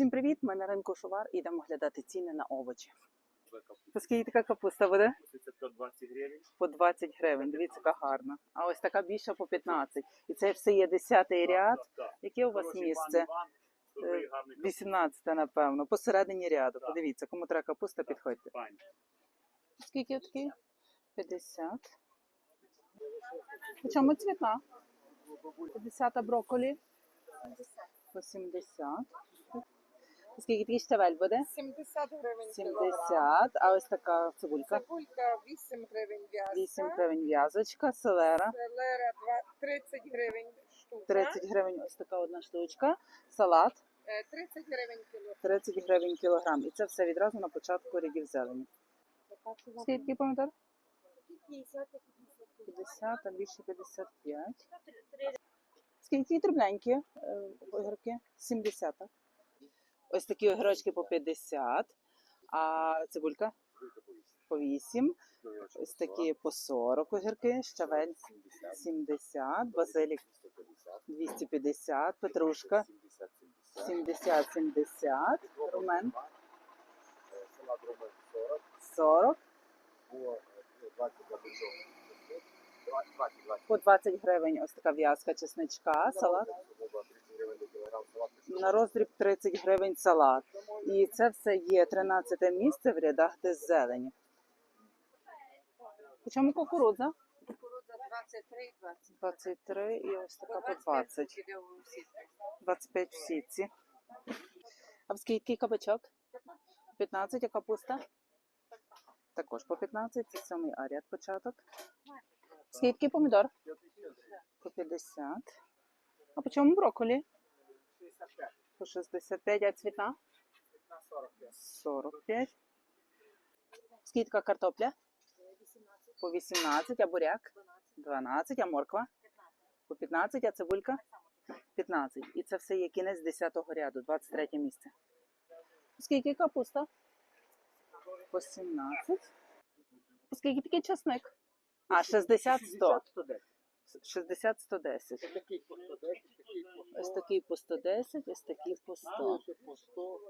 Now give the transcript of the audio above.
Всім привіт! Ми на ринку Шувар і йдемо глядати ціни на овочі. Оскільки така капуста буде? Це 120 гривень. По 20 гривень. Дивіться, яка гарна. А ось така більша по 15. І це все є 10 ряд. Яке у вас місце? пан Іван, 18, напевно, посередині ряду. Подивіться, кому треба капуста, підходьте. Скільки такий? 50. По чому цвітна? 50 а брокколі? 80. Скільки такий щавель буде? 70 гривень кілограм. 70. А ось така цибулька? Цибулька 8 гривень в'язка. 8 гривень в'язочка, селера. Селера два- 30 гривень штука. 30 гривень ось така одна штучка. Салат Е, 30 гривень кілограм. 30 гривень кілограм. І це все відразу на початку рядів зелені. Скільки помідор? 50, а більше 55. Скільки дрібненькі е, огірки? 70. Ось такі огірочки по 50, а цибулька? По 8. Ось такі по 40 огірки, щавель 70, базилік 250, петрушка 70-70, румен Салат робить 40, 40, по 20 20 по 20 гривень ось така в'язка чесничка, салат. 30 гривень до кілограм салат. На роздріб 30 гривень салат. І це все є 13 місце в рядах де зелені. По чому кукурудза? Кукурудза 23 20. 23 і ось така по 20. 25 в сітці. А в скільки кабачок? 15, а капуста? Також по 15, це сьомий аріат початок. Скільки помідор? По 50. А по чому брокколі? По 65, а цвітна? 45. Скільки картопля? По 18, а буряк? 12, а морква? По 15, а цибулька? 15. І це все є кінець 10-го ряду, 23 місце. Скільки капуста? По 17. Скільки такий часник? А, 60 100. 60 110. Такий по 110, такий по 100. Ось такий по 110, ось такий по 100. по 100.